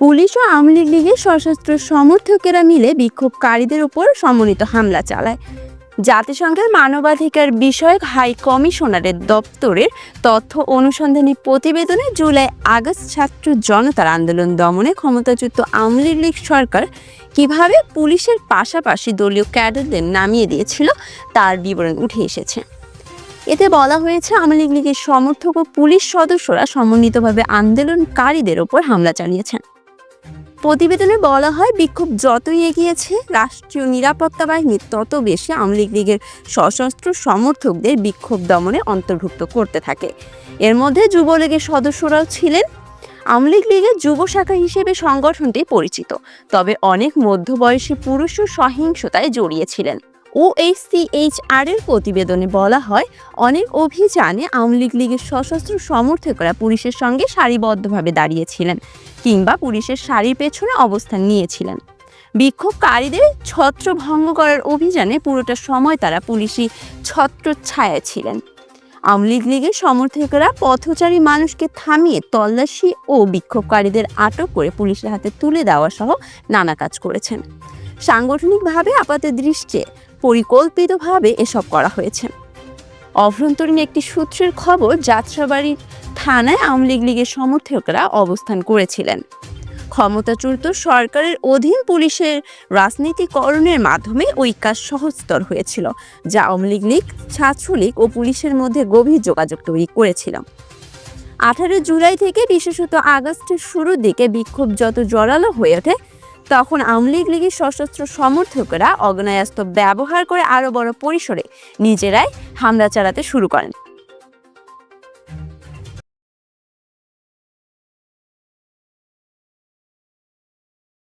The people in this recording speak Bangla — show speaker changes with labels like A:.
A: পুলিশ ও আওয়ামী লীগ লীগের সশস্ত্র সমর্থকেরা মিলে বিক্ষোভকারীদের উপর সমন্বিত হামলা চালায়। জাতিসংঘের মানবাধিকার বিষয়ক হাই কমিশনারের দপ্তরের তথ্য অনুসন্ধানী প্রতিবেদনে জুলাই আগস্ট ছাত্র জনতার আন্দোলন দমনে ক্ষমতাচ্যুত আওয়ামী লীগ সরকার কীভাবে পুলিশের পাশাপাশি দলীয় ক্যাডারদের নামিয়ে দিয়েছিল তার বিবরণ উঠে এসেছে। এতে বলা হয়েছে, আওয়ামী লীগ লীগের সমর্থক ও পুলিশ সদস্যরা সমন্বিতভাবে আন্দোলনকারীদের ওপর হামলা চালিয়েছেন। প্রতিবেদনে বলা হয়, বিক্ষোভ যতই এগিয়েছে, রাষ্ট্রীয় নিরাপত্তা বাহিনী তত বেশি আওয়ামী লীগ লীগের সশস্ত্র সমর্থকদের বিক্ষোভ দমনে অন্তর্ভুক্ত করতে থাকে। এর মধ্যে যুবলীগের সদস্যরাও ছিলেন। আওয়ামী লীগ লীগের যুব শাখা হিসেবে সংগঠনটি পরিচিত, তবে অনেক মধ্যবয়সী পুরুষও সহিংসতায় জড়িয়েছিলেন ওএইচসিএইচআর এর প্রতিবেদনে বলা হয়, অনেক অভিযানে আওয়ামী লীগ লীগের সশস্ত্র সমর্থকরা পুলিশের সঙ্গে সারিবদ্ধভাবে দাঁড়িয়েছিলেন কিংবা পুলিশের সারির পেছনে অবস্থান নিয়েছিলেন। বিক্ষোভকারীদের ছত্রভঙ্গ করার অভিযানে পুরোটা সময় তারা পুলিশি ছত্র ছায়া ছিলেন। আওয়ামী লীগ লীগের সমর্থকেরা পথচারী মানুষকে থামিয়ে তল্লাশি ও বিক্ষোভকারীদের আটক করে পুলিশের হাতে তুলে দেওয়া সহ নানা কাজ করেছেন। সাংগঠনিকভাবে আপাত দৃষ্টে পরিকল্পিতভাবে এসব করা হয়েছে। অভ্যন্তরীণ একটি সূত্রের খবর, যাত্রাবাড়ি থানায় আওয়ামী লীগ লীগের সমর্থকরা অবস্থান করেছিলেন। ক্ষমতাচ্যুত সরকারের অধীন পুলিশের রাজনীতিকরণের মাধ্যমে ওই কাজ সহজতর হয়েছিল, যা আওয়ামী লীগ লীগ, ছাত্রলীগ ও পুলিশের মধ্যে গভীর যোগাযোগ তৈরি করেছিল। আঠারো জুলাই থেকে বিশেষত আগস্টের শুরুর দিকে বিক্ষোভ যত জোরালো হয়ে ওঠে তখন আওয়ামী লীগ লীগের সশস্ত্র সমর্থকরা অগ্নায়াস্ত্র ব্যবহার করে আরও বড় পরিসরে নিজেরাই হামলা চালাতে শুরু করেন।